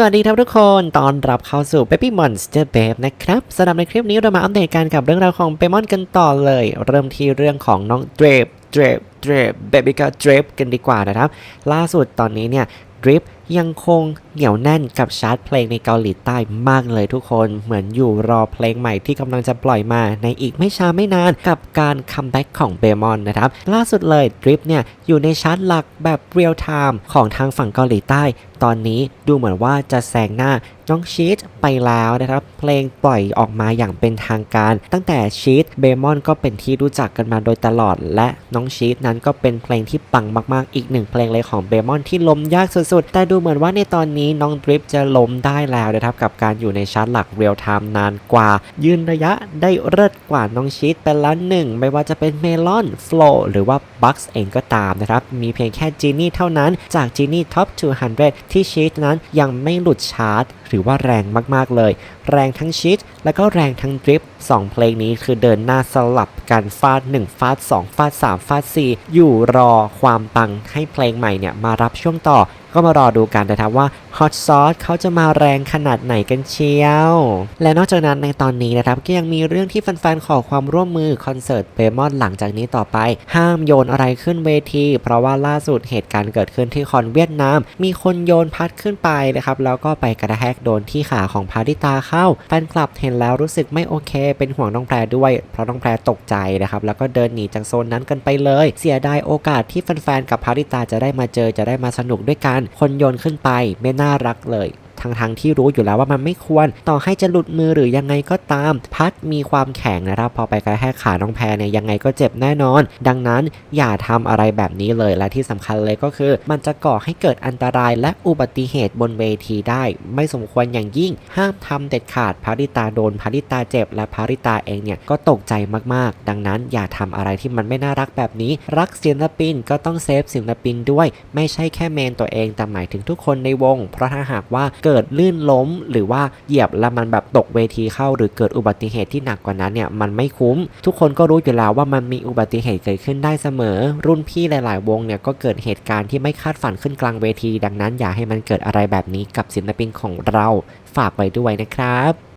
สวัสดีครับทุกคน ตอนรับเข้าสู่ Baby Monster Babe นะครับสำหรับในคลิปนี้เรามาอัปเดตกันกับเรื่องราวของเปมอนกันต่อเลย เริ่มที่เรื่องของน้องเดรฟเดรฟเดรฟเบบี้กาเดรฟกันดีกว่านะครับ ล่าสุดตอนนี้เนี่ยดริฟ ยังคงเหนียวแน่นกับชาร์ตเพลงในเกาหลีใต้มากเลยทุกคนเหมือนอยู่รอเพลงใหม่ที่กำลังจะปล่อยมาในอีกไม่ช้าไม่นานกับการคัมแบ็กของเบมอนนะครับล่าสุดเลยดริฟเนี่ยอยู่ในชาร์ตหลักแบบเรียลไทม์ของทางฝั่งเกาหลีใต้ ตอนนี้ดูเหมือนว่าจะแซงหน้า น้องชีตไปแล้วนะครับ เพลงปล่อยออกมาอย่างเป็นทางการ ตั้งแต่ชีตเบมอนก็เป็นที่รู้จักกันมาโดยตลอด และน้องชีตนั้นก็เป็นเพลงที่ปังมากๆ อีกหนึ่งเพลงเลยของเบมอนที่ล้มยากสุดๆ แต่ดูเหมือนว่าในตอนนี้น้องดริฟจะล้มได้แล้วนะครับ กับการอยู่ในชาร์ตหลักเรียลไทม์นานกว่า ยืนระยะได้เลิศกว่าน้องชีตไปแล้วหนึ่งไม่ว่าจะเป็นเมลอนโฟลหรือว่าบัคส์เองก็ตามนะครับ มีเพียงแค่จีนี่เท่านั้นจากจีนี่ท็อป200 ที่ชีตนั้นยังไม่หลุดชาร์ต หรือว่าแรงมากๆเลย แรงทั้งชีตและก็แรงทั้งดริฟสองเพลงนี้คือเดินหน้าสลับกันฟาด 1 ฟาด 2 ฟาด 3 ฟาด 4 อยู่รอความปังให้เพลงใหม่เนี่ยมารับช่วงต่อก็มารอดูกันนะครับว่า Hot Sauce เขาจะมาแรงขนาดไหนกันเชียว และนอกจากนั้นในตอนนี้นะครับก็ยังมีเรื่องที่แฟนๆขอความร่วมมือคอนเสิร์ตเบมอนหลังจากนี้ต่อไป ห้ามโยนอะไรขึ้นเวที เพราะว่าล่าสุดเหตุการณ์เกิดขึ้นที่คอนเวียดนาม มีคนโยนพัดขึ้นไปนะครับแล้วก็ไปกระแทกโดนที่ขาของพาริตาเข้าแฟนคลับเห็นแล้วรู้สึกไม่โอเค เป็นห่วงน้องแพรด้วย เพราะน้องแพรตกใจนะครับแล้วก็เดินหนีจากโซนนั้นกันไปเลย เสียดายโอกาสที่แฟนๆกับพาริตาจะได้มาเจอจะได้มาสนุกด้วยกันคนโยนขึ้นไปไม่น่ารักเลย ทั้งทงๆที่รู้อยู่แล้วว่ามันไม่ควร ต่อให้จะหลุดมือหรือยังไงก็ตาม พัดมีความแข็งนะครับ พอไปกระแทกขาน้องแพรเนี่ยยังไงก็เจ็บแน่นอน ดังนั้นอย่าทำอะไรแบบนี้เลยและที่สำคัญเลยก็คือ มันจะก่อให้เกิดอันตรายและอุบัติเหตุบนเวทีได้ ไม่สมควรอย่างยิ่ง ห้ามทำเด็ดขาดพาริตาโดนพาริตาเจ็บ และพาริตาเองเนี่ยก็ตกใจมากๆ ดังนั้นอย่าทำอะไรที่มันไม่น่ารักแบบนี้ รักศิลปินก็ต้องเซฟศิลปินด้วย ไม่ใช่แค่เมนตัวเองแต่หมายถึงทุกคนในวง เพราะถ้าหากว่าเกิดลื่นล้ม หรือว่าเหยียบแล้วมันแบบตกเวทีเข้า หรือเกิดอุบัติเหตุที่หนักกว่านั้นเนี่ยมันไม่คุ้ม ทุกคนก็รู้อยู่แล้วว่ามันมีอุบัติเหตุเกิดขึ้นได้เสมอ รุ่นพี่หลาย ๆ วงเนี่ยก็เกิดเหตุการณ์ที่ไม่คาดฝันขึ้นกลางเวที ดังนั้นอย่าให้มันเกิดอะไรแบบนี้กับศิลปินของเราฝากไว้ด้วยนะครับ